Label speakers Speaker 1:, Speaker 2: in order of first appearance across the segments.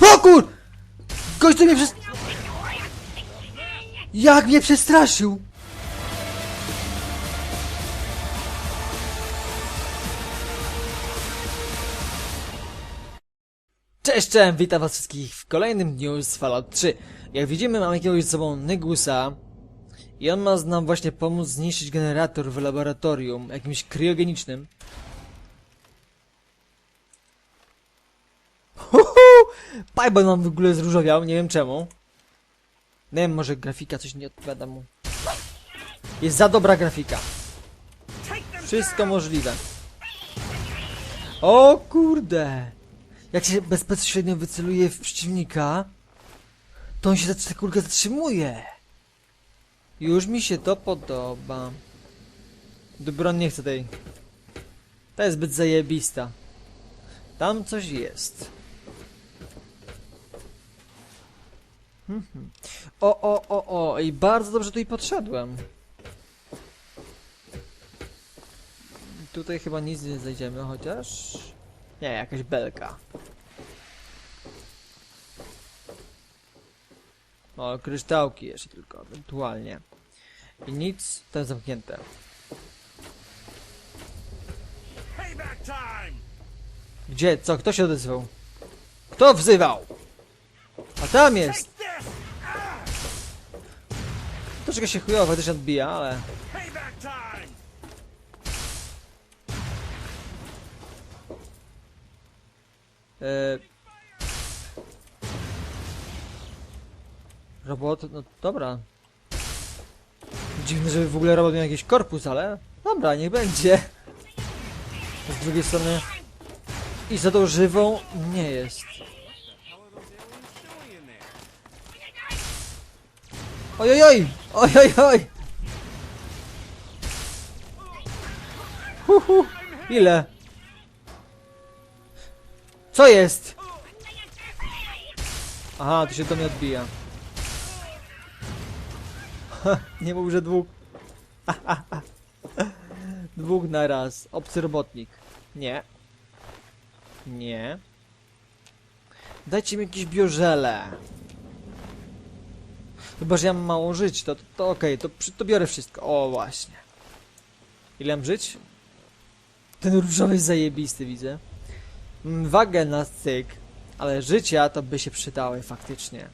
Speaker 1: O kur... Gość mnie przez... Jak mnie przestraszył! Cześć, cześć, witam was wszystkich w kolejnym dniu z Fallout 3. Jak widzimy, mamy jakiegoś z sobą Negusa i on ma nam właśnie pomóc zniszczyć generator w laboratorium, jakimś kryogenicznym. Pipe nam w ogóle zróżowiał, nie wiem czemu. Nie wiem, może grafika coś nie odpowiada mu. Jest za dobra grafika. Wszystko możliwe. O kurde! Jak się bez- bezpośrednio wyceluje w przeciwnika, to on się za kulkę zatrzymuje. Już mi się to podoba. Dobra, nie chcę tej. Ta jest zbyt zajebista. Tam coś jest. Mhm. O, o, o, o, i bardzo dobrze tutaj podszedłem. Tutaj chyba nic nie znajdziemy, chociaż... Nie, jakaś belka. O, kryształki jeszcze tylko, ewentualnie. I nic, to jest zamknięte. Gdzie? Co? Kto się odezwał? Kto wzywał? A tam jest! Troszkę się chujowo też odbija, ale... E... Robot, no dobra. Dziwne, żeby w ogóle robot miał jakiś korpus, ale... Dobra, niech będzie. Z drugiej strony... I za tą żywą nie jest. Oj, oj, oj! Oj, oj, oj! Hu, hu. Ile? Co jest? Aha, to się do mnie odbija. Ha, Nie mów, że dwóch. dwóch na raz. Obcy robotnik. Nie. Nie. Dajcie mi jakieś biożele. Chyba, że ja mam mało żyć, to, to, to okej, to, przy- to biorę wszystko. O, właśnie. Ile mam żyć? Ten różowy jest zajebisty, widzę. Mm, Wagę na styk, ale życia to by się przydały faktycznie.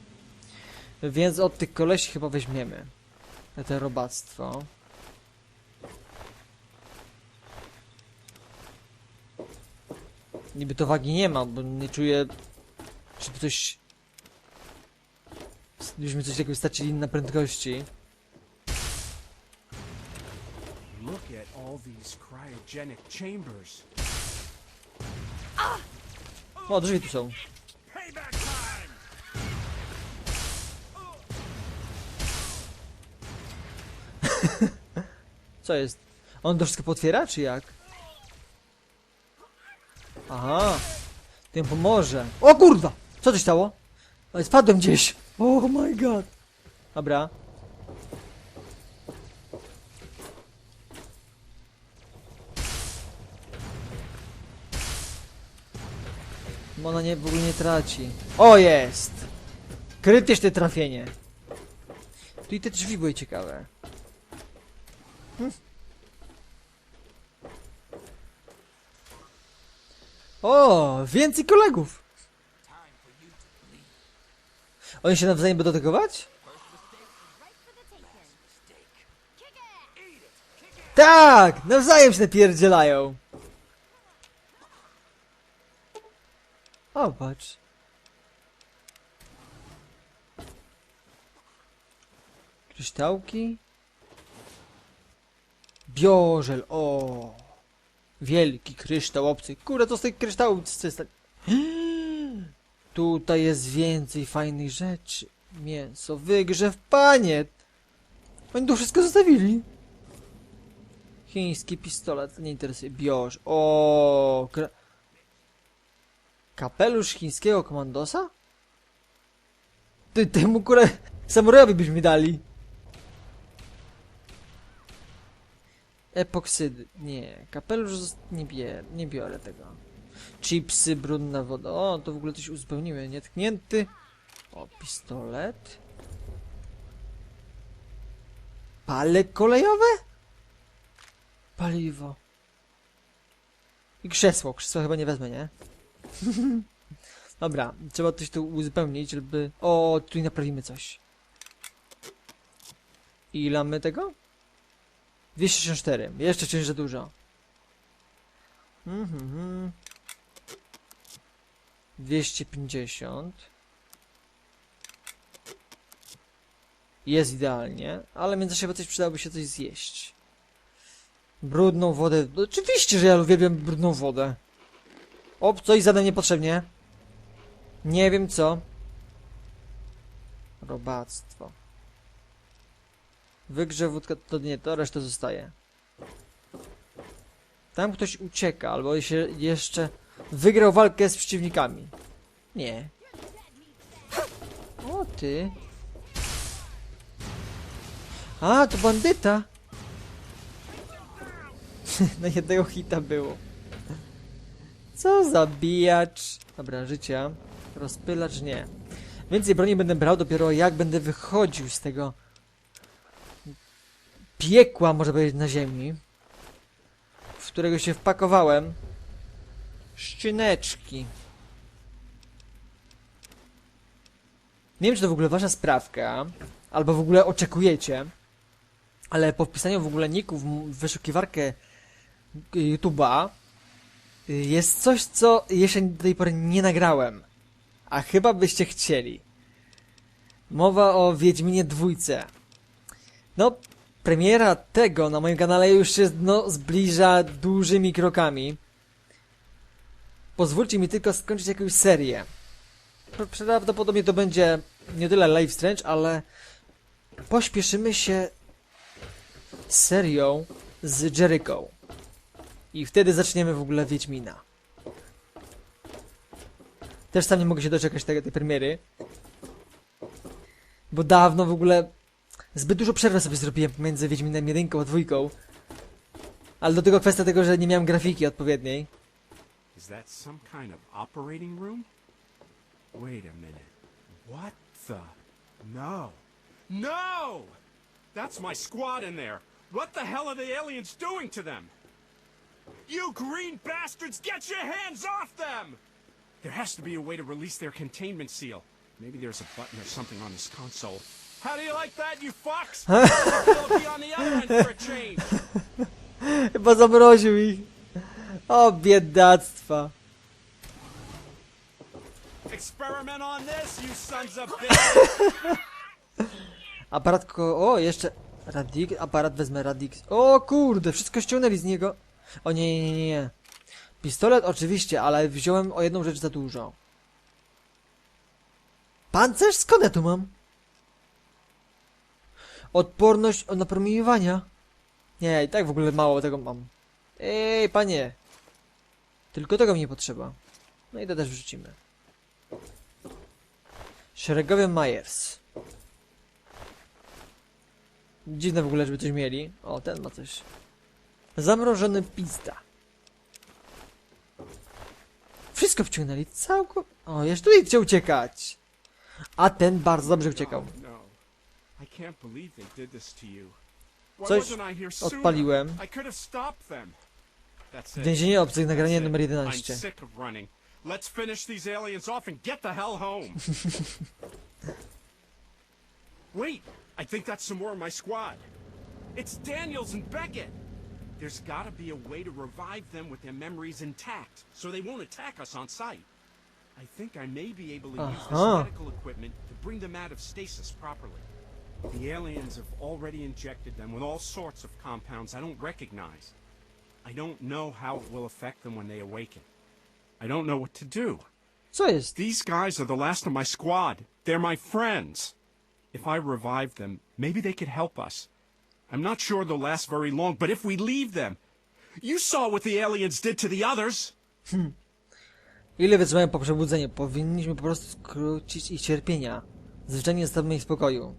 Speaker 1: Więc od tych kolesi chyba weźmiemy. Te robactwo. Niby to wagi nie ma, bo nie czuję, żeby coś... Gdybyśmy coś jakby stracili na prędkości.
Speaker 2: Look at all these cryogenic chambers.
Speaker 1: O, drzwi tu są. Co jest? On to wszystko potwiera, czy jak? Aha. Tym pomoże. O kurwa! Co to się stało? Spadłem gdzieś. Oh my god. Dobra. Bo ona nie, w ogóle nie traci. O, jest! Krytyczne trafienie. Tu i te drzwi były ciekawe. O, więcej kolegów! Oni się nawzajem będą atakować? Tak! Nawzajem się napierdzielają! O, patrz. Kryształki? Biożel, o! Wielki kryształ obcy. Kurde, to z tych kryształów. Tutaj jest więcej fajnych rzeczy. Mięso, wygrzew, panie! Oni tu wszystko zostawili. Chiński pistolet, nie interesuje. Bioż. O. Kapelusz chińskiego komandosa? Ty, temu kurę samurajowi byśmy dali. Epoksydy. Nie, kapelusz nie, bie, nie biorę tego. Chipsy, brudna woda. O, to w ogóle coś uzupełniły. Nietknięty. O, pistolet. Pale kolejowe? Paliwo. I krzesło. Krzesło chyba nie wezmę, nie? Dobra, trzeba coś tu uzupełnić, żeby... O, tu naprawimy coś. Ile mamy tego? 264. Jeszcze za dużo. Mhm. mhm. 250. Jest idealnie, ale w międzyczasie coś przydałoby się coś zjeść. Brudną wodę. No, oczywiście, że ja uwielbiam brudną wodę. O, coś zada niepotrzebnie. Nie wiem co. Robactwo. Wygrze wódka, to nie, to reszta zostaje. Tam ktoś ucieka, albo się jeszcze wygrał walkę z przeciwnikami. Nie. O ty. A, to bandyta. Na jednego hita było. Co zabijacz? Dobra, życia. Rozpylacz nie. Więcej broni będę brał dopiero jak będę wychodził z tego piekła, może powiedzieć, na ziemi, w którego się wpakowałem. Szczyneczki. Nie wiem, czy to w ogóle wasza sprawka, albo w ogóle oczekujecie, ale po wpisaniu w ogóle ników w wyszukiwarkę YouTube'a y, jest coś, co jeszcze do tej pory nie nagrałem. A chyba byście chcieli. Mowa o Wiedźminie dwójce. No, premiera tego na moim kanale już się no, zbliża dużymi krokami. Pozwólcie mi tylko skończyć jakąś serię. Prawdopodobnie to będzie nie tyle Live Strange, ale pośpieszymy się serią z Jericho. I wtedy zaczniemy w ogóle Wiedźmina. Też sam nie mogę się doczekać tego, tej premiery. Bo dawno w ogóle zbyt dużo przerwy sobie zrobiłem między Wiedźminem 1 a 2. Ale do tego kwestia tego, że nie miałem grafiki odpowiedniej.
Speaker 2: Is that some kind of operating room? Wait a minute. What the? No. No! That's my squad in there. What the hell are the aliens doing to them? You green bastards, get your hands off them! There has to be a way to release their containment seal. Maybe there's a button or something on this console. How do you like that, you fucks? They'll be on the other end for a change.
Speaker 1: Chyba zamroził ich. O, biedactwa.
Speaker 2: Experiment on this, you sons of bitches!
Speaker 1: Aparat ko... O, jeszcze... Radik... Aparat wezmę Radix. O kurde, wszystko ściągnęli z niego. O nie, nie, nie, nie. Pistolet oczywiście, ale wziąłem o jedną rzecz za dużo. Pancerz? Skąd ja tu mam? Odporność od napromieniowania. Nie, i tak w ogóle mało tego mam. Ej, panie. Tylko tego mi nie potrzeba. No i to też wrzucimy. Szeregowy Myers. Dziwne w ogóle, żeby coś mieli. O, ten ma coś. Zamrożony pizda. Wszystko wciągnęli, całko... O, jeszcze tutaj chciał uciekać. A ten bardzo dobrze uciekał.
Speaker 2: No. Why
Speaker 1: Coś odpaliłem. Więzienie obcych, nagranie numer
Speaker 2: I'm
Speaker 1: 11.
Speaker 2: sick of running. Let's finish these aliens off and get the hell home. Wait, I think that's some more of my squad. It's Daniels and Beckett. There's gotta be a way to revive them with their memories intact, so they won't attack us on sight. I think I may be able to use
Speaker 1: Uh-huh.
Speaker 2: this medical equipment to bring them out of stasis properly. The aliens have already injected them with all sorts of compounds I don't recognize. I don't know how it will affect them when they awaken. I don't know what to do.
Speaker 1: Co jest?
Speaker 2: These guys are the last of my squad. They're my friends. If I revive them, maybe they could help us. I'm not sure they'll last very long, but if we leave them, you saw what the aliens did to the others.
Speaker 1: Ile wytrzymają po przebudzeniu? Powinniśmy po prostu skrócić ich cierpienia. Zwyczajnie zostawmy ich w spokoju.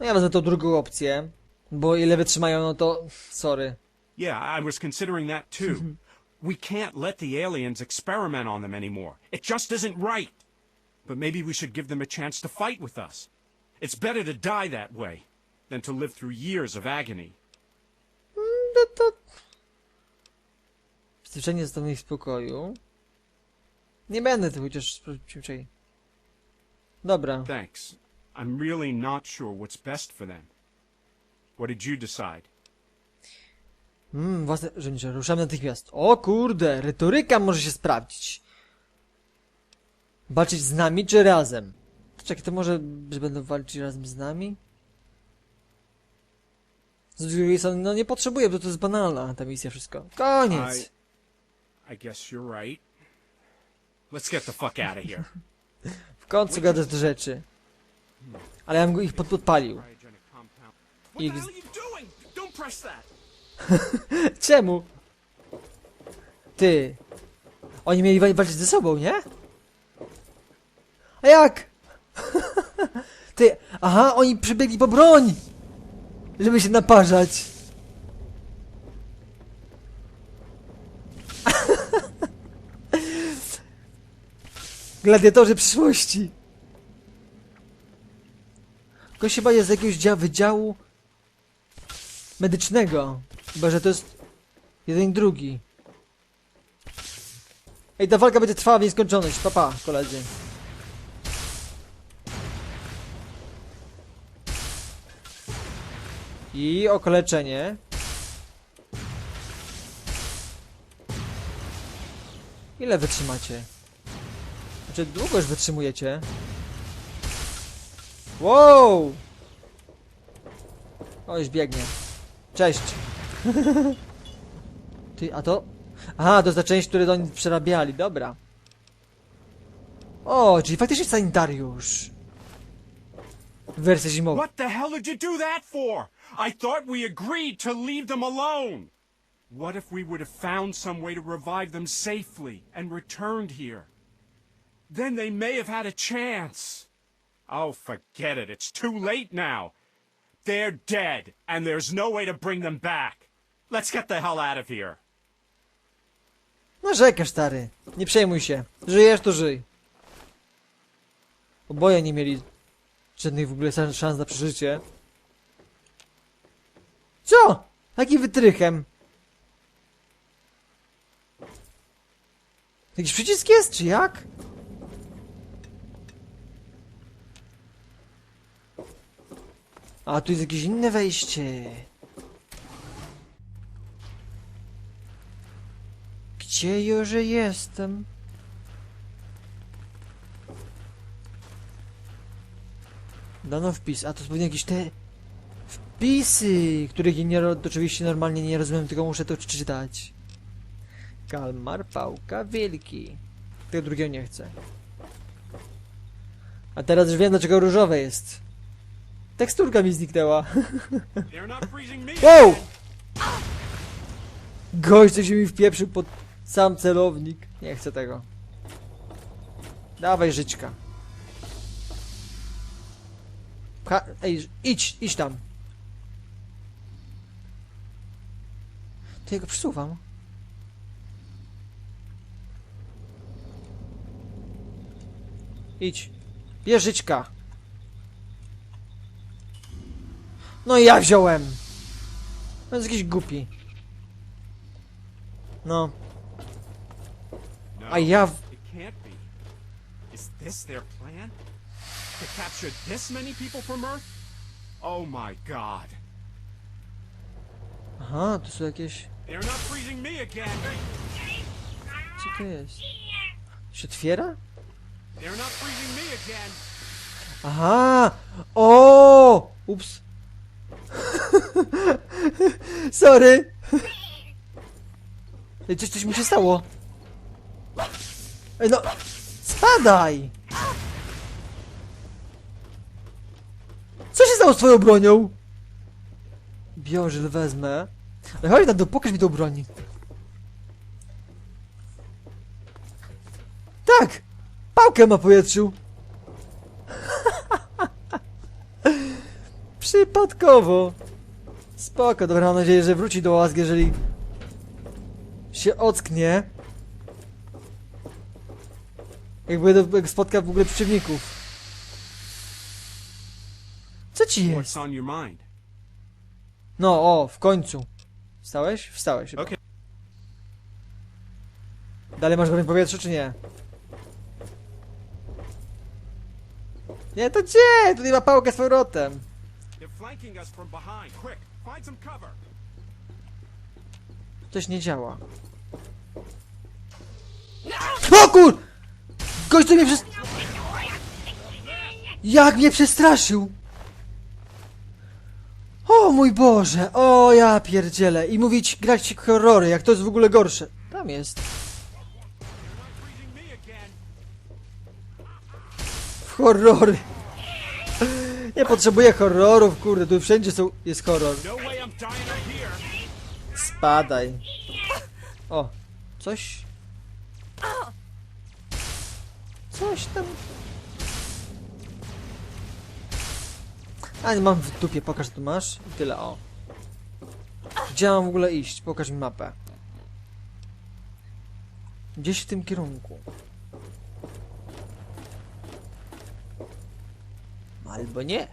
Speaker 1: No ja wezmę tą drugą opcję. Bo ile wytrzymają, no to... Sorry.
Speaker 2: Yeah, I was considering that too. Mm-hmm. We can't let the aliens experiment on them anymore. It just isn't right. But maybe we should give them a chance to fight with us. It's better to die that way than to live through years of agony.
Speaker 1: Mm, Przyzwyczajenie w spokoju. Nie będę tu chociaż Dobra.
Speaker 2: Thanks. I'm really not sure what's best for them. What did you decide?
Speaker 1: Mmm, własne żołnierze, ruszamy natychmiast. O kurde, retoryka może się sprawdzić. Walczyć z nami czy razem? Czekaj, to może, że będą walczyć razem z nami? Z drugiej strony, no nie potrzebuję, bo to jest banalna ta misja, wszystko. Koniec!
Speaker 2: I guess you're right. Let's get the fuck out of here.
Speaker 1: W końcu gadasz do rzeczy. Ale ja bym ich pod, podpalił.
Speaker 2: Cryogenic
Speaker 1: Czemu? Ty. Oni mieli wa- walczyć ze sobą, nie? A jak? Ty, aha, oni przybiegli po broń! Żeby się naparzać. Gladiatorzy przyszłości. Gość chyba jest z jakiegoś dzia- wydziału medycznego. Chyba, że to jest jeden i drugi. Ej, ta walka będzie trwała w nieskończoność. Pa, pa, koledzy. I okaleczenie. Ile wytrzymacie? Znaczy, długo już wytrzymujecie. Wow! O, już biegnie. Cześć. Ty, a to... Aha, to jest ta część, którą oni przerabiali, dobra. O, czyli faktycznie sanitariusz. Wersja zimowa.
Speaker 2: What the hell did you do that for? I thought we agreed to leave them alone. What if we would have found some way to revive them safely and returned here? Then they may have had a chance. Oh, forget it. It's too late now. They're dead, and there's no way to bring them back. Let's get the hell out of here.
Speaker 1: No rzekasz, stary. Nie przejmuj się. Żyjesz, to żyj. Oboje nie mieli żadnych w ogóle szans na przeżycie. Co? Jakim wytrychem? Jakiś przycisk jest, czy jak? A, tu jest jakieś inne wejście. Gdzie już jestem? Dano wpis, a to pewnie jakieś te wpisy, których nie, oczywiście normalnie nie rozumiem, tylko muszę to czytać. Kalmar, pałka, wilki. Tego drugiego nie chcę. A teraz już wiem, dlaczego różowe jest. Teksturka mi zniknęła. Wow! Gość, co się mi wpieprzył pod sam celownik. Nie chcę tego. Dawaj. Pcha Ej, idź, idź tam. To ja przesuwam. Idź. Bierz życzka. No i ja wziąłem. No jest jakiś głupi. No. Ja... w-
Speaker 2: it can't be. Is this their plan? To capture this many people from Earth? Oh my god.
Speaker 1: Aha, to są jakieś...
Speaker 2: They're not freezing me again.
Speaker 1: Co to jest? Się otwiera?
Speaker 2: They're not freezing me again.
Speaker 1: Aha! Oh! O! Ups. Sorry. Coś, coś mi się stało. Ej, no. Spadaj! Co się stało z twoją bronią? Biorę, wezmę. Ale chodź na dół, pokaż mi tą broń. Tak! Pałkę ma powietrzu. Przypadkowo. Spoko, dobra, mam nadzieję, że wróci do łask, jeżeli się ocknie. Jakby jak spotka w ogóle przeciwników. Co ci jest?
Speaker 2: What's on your mind?
Speaker 1: No, o, w końcu. Wstałeś? Wstałeś.
Speaker 2: Okej.
Speaker 1: Dalej masz broń w powietrzu, czy nie? Nie, to gdzie? Tu nie ma pałkę z powrotem.
Speaker 2: They're flanking us from behind. Quick, find some cover.
Speaker 1: Coś nie działa. O kur... Gość to mnie przez... Jak mnie przestraszył! O mój Boże! O ja pierdzielę! I mówić, grać horrory, jak to jest w ogóle gorsze. Tam jest. W horrory. Nie potrzebuję horrorów, kurde, tu wszędzie są, jest horror. Spadaj. O, coś. Coś tam. A mam w dupie, pokaż co tu masz. I tyle, o. Gdzie mam w ogóle iść? Pokaż mi mapę. Gdzieś w tym kierunku. Albo nie.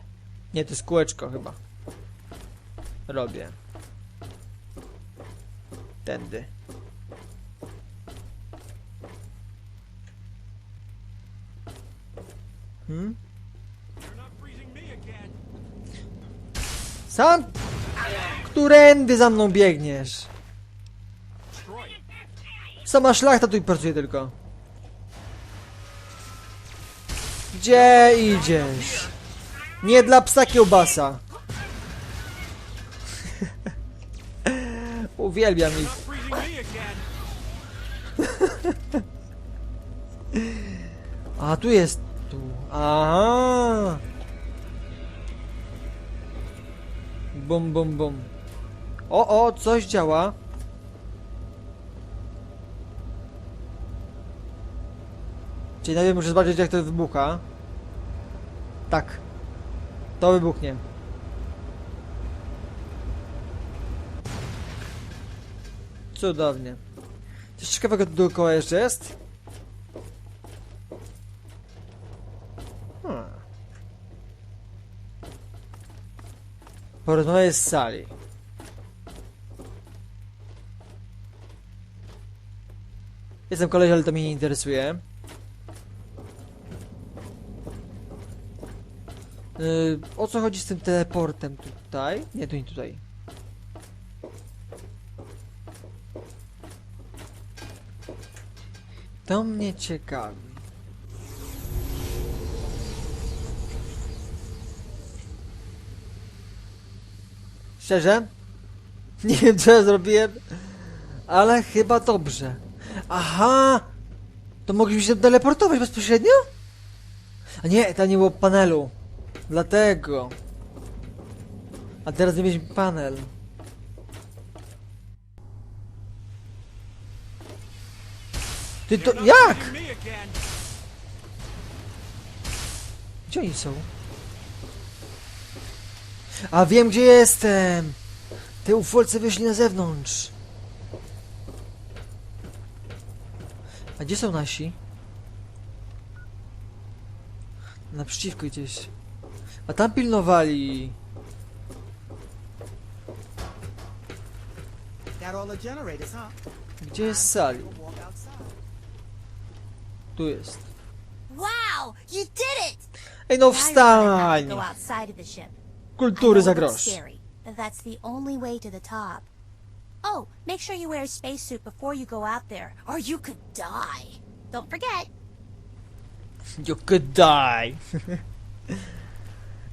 Speaker 1: Nie, to jest kółeczko chyba. Robię. Tędy. Hmm? Sam? Którędy za mną biegniesz? Sama szlachta tu pracuje tylko. Gdzie idziesz? Nie dla psa kiełbasa. Uwielbiam ich. A tu jest. Tu. Aha. Bum, bum, bum. O, o, coś działa. Czyli najpierw muszę zobaczyć, jak to wybucha. Tak. To wybuchnie. Cudownie. Coś ciekawego dookoła jeszcze jest? Hmm. Porozmawiaj z sali. Jestem koleś, ale to mnie nie interesuje. Yy, o co chodzi z tym teleportem tutaj? Nie, to nie tutaj. To mnie ciekawi. Szczerze? Nie wiem co ja zrobiłem, ale chyba dobrze. Aha! To mogliśmy się teleportować bezpośrednio? A nie, tam nie było panelu. Dlatego. A teraz nie mieliśmy panel. Ty to jak? Gdzie oni są? A wiem gdzie jestem! Te ufolce wyszli na zewnątrz. A gdzie są nasi? Naprzeciwko gdzieś. A tam pilnowali. Gdzie jest sali? Tu jest.
Speaker 3: Wow, you did it!
Speaker 1: Ej no wstań! Kultury za
Speaker 3: looks
Speaker 1: grosz.
Speaker 3: That's the only way to the top. Oh, make sure you wear a spacesuit before you go out there, or you could die. Don't forget.
Speaker 1: You could die.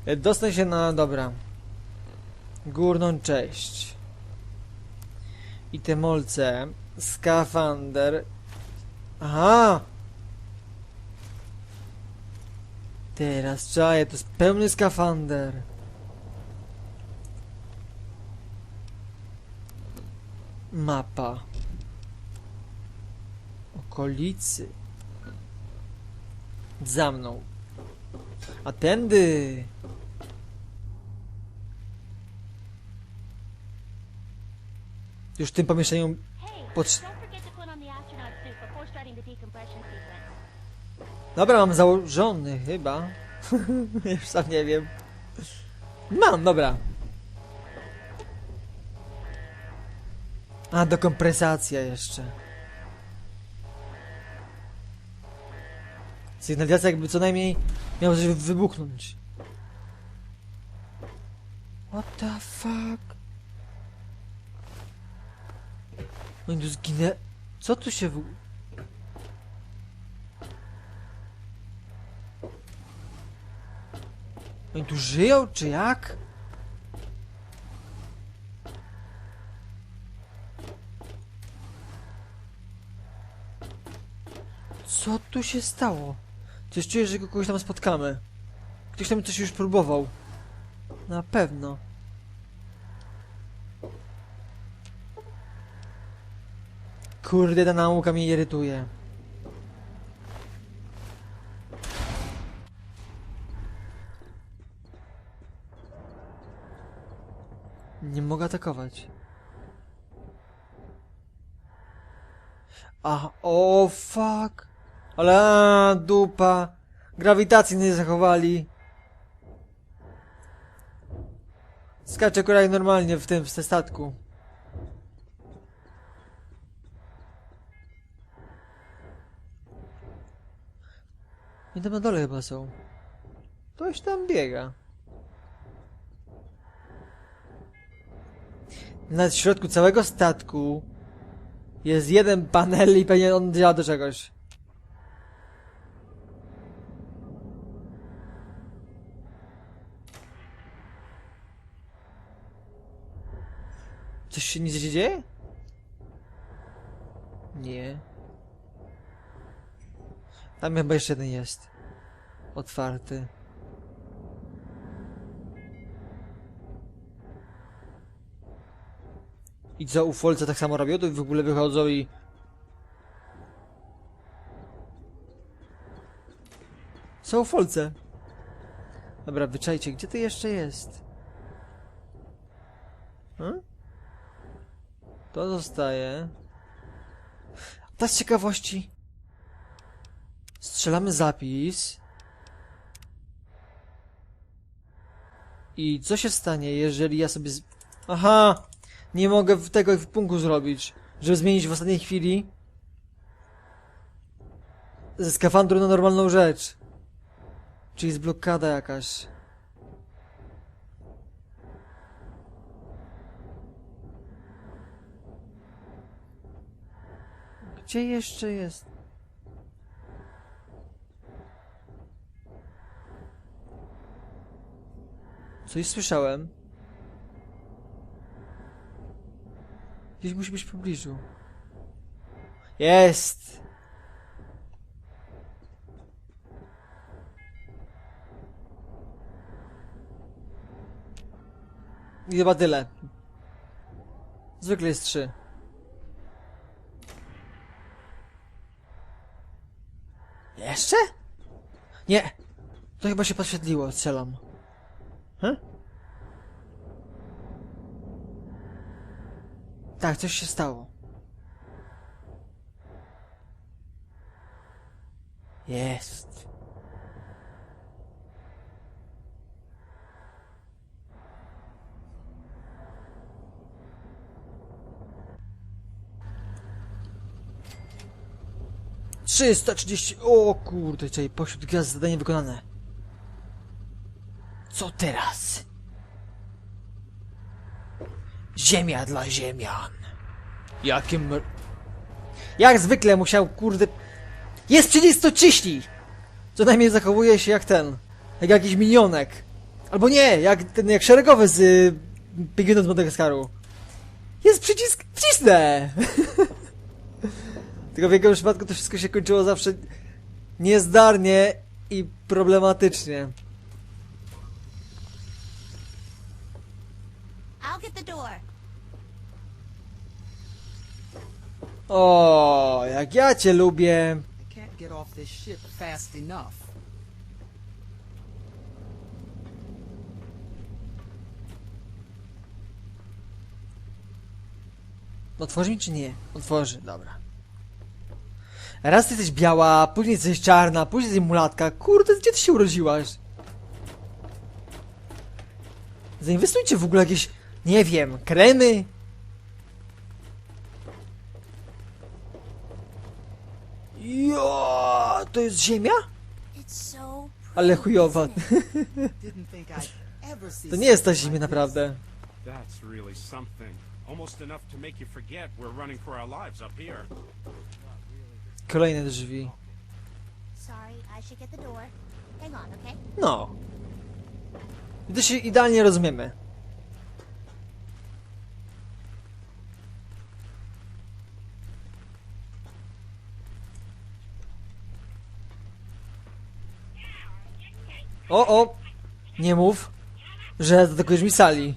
Speaker 1: Dostań się na, dobra. Górną część. I te molce. Skafander. Aha! Teraz czaję, to jest pełny skafander. Mapa. Okolicy. Za mną. A tędy. Już w tym pomieszczeniu pod... Dobra, mam założony chyba. Już sam nie wiem. Mam, dobra. A, dokompresacja jeszcze. Sygnalizacja jakby co najmniej miał coś wybuchnąć. What the fuck? Oni tu zginę... Co tu się w... Oni tu żyją, czy jak? Co tu się stało? Coś czuję, że kogoś tam spotkamy. Ktoś tam coś już próbował. Na pewno. Kurde, ta nauka mnie irytuje. Nie mogę atakować. A, o fuck. Ale a, dupa. Grawitacji nie zachowali. Skaczę akurat jak normalnie w tym, w tym statku. I tam na dole chyba są. Ktoś tam biega. Na środku całego statku jest jeden panel i pewnie on działa do czegoś. Coś się się dzieje? Nie. Tam chyba jeszcze jeden jest. Otwarty. I co, ufolce tak samo robią? To w ogóle wychodzą i... Są ufolce. Dobra, wyczajcie, gdzie to jeszcze jest? Hmm? To zostaje. Tak z ciekawości. Strzelamy zapis. I co się stanie, jeżeli ja sobie... Z... Aha! Nie mogę tego w punktu zrobić, żeby zmienić w ostatniej chwili ze skafandru na normalną rzecz. Czyli jest blokada jakaś. Gdzie jeszcze jest? Coś słyszałem. Gdzieś musi być w pobliżu. Jest! I chyba tyle. Zwykle jest trzy. Jeszcze? Nie! To chyba się podświetliło, strzelam. Huh? Tak, coś się stało. Jest. Trzysta trzydzieści. O kurde, czekaj, pośród gwiazd zadanie wykonane. Co teraz? Ziemia dla ziemian. Jakim... Jak zwykle musiał, kurde... Jest przycisk, to ciśnij! Co najmniej zachowuje się jak ten. Jak jakiś minionek. Albo nie, jak ten, jak szeregowy z y, Pingwinu z Madagaskaru. Jest przycisk, wcisnę! Tylko w jego przypadku to wszystko się kończyło zawsze niezdarnie i problematycznie.
Speaker 3: I'll get the door.
Speaker 1: O, jak ja cię lubię.
Speaker 4: I can't get off this ship fast enough.
Speaker 1: Otworzy mi czy nie? Otworzy, dobra. Raz ty jesteś biała, później jesteś czarna, później jesteś mulatka. Kurde, gdzie ty się urodziłaś? Zainwestujcie w ogóle jakieś, nie wiem, kremy. Jo, to jest ziemia? Ale chujowa. To nie jest ta ziemia naprawdę.
Speaker 2: That's really something. Almost enough to make you forget we're running for our lives up here.
Speaker 1: Kolejne drzwi. No. I to się idealnie rozumiemy. O, o! Nie mów, że atakujesz mi sali.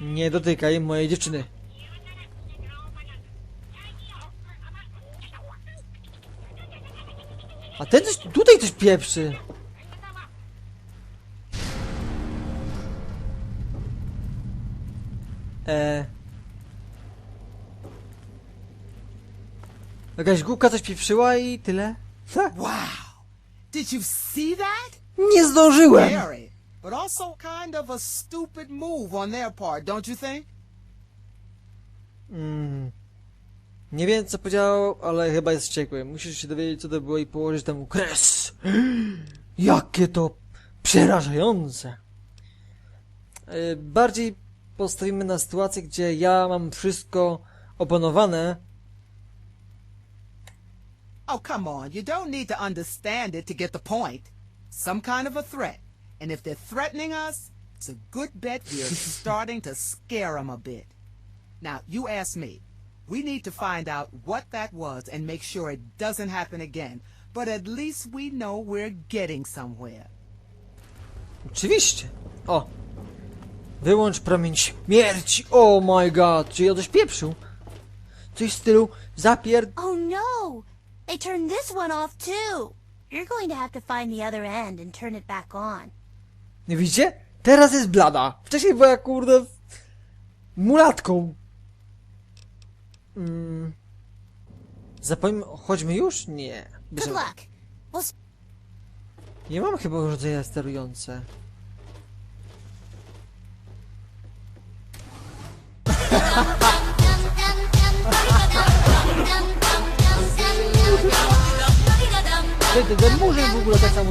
Speaker 1: Nie dotykaj mojej dziewczyny. A ten coś, tutaj coś pieprzy. E. Jakaś głupka coś pieprzyła i tyle? Ha,
Speaker 4: Wow. Did you see that?
Speaker 1: nie zdążyłem!
Speaker 4: Scary. But also kind of a stupid move on their part, don't you think?
Speaker 1: Mm. Nie wiem co powiedział, ale chyba jest wściekły. Musisz się dowiedzieć co to było i położyć temu kres. Jakie to przerażające. E, Bardziej postawimy na sytuację, gdzie ja mam wszystko opanowane.
Speaker 4: Oh, come on. You don't need to understand it to get the point. Some kind of a threat. And if they're threatening us, it's a good bet we're starting to scare them a bit. Now, you ask me. We need to find out what that was and make sure it doesn't happen again. But at least we know we're getting somewhere.
Speaker 1: Oczywiście. O. Wyłącz promień śmierci. Oh my god. Czy ja coś pieprzył? Coś w stylu zapier...
Speaker 3: Oh no! They turned this one off too. You're going to have to find the other end and turn it back on.
Speaker 1: Nie widzicie? Teraz jest blada. Wcześniej była kurde... Mulatką. Mm. Zapomnij... Chodźmy już? Nie.
Speaker 3: Good
Speaker 1: Bierzemy.
Speaker 3: luck. We'll s-
Speaker 1: Nie mam chyba urządzenia sterujące. Ty, ty, ten murzyn w ogóle tak samo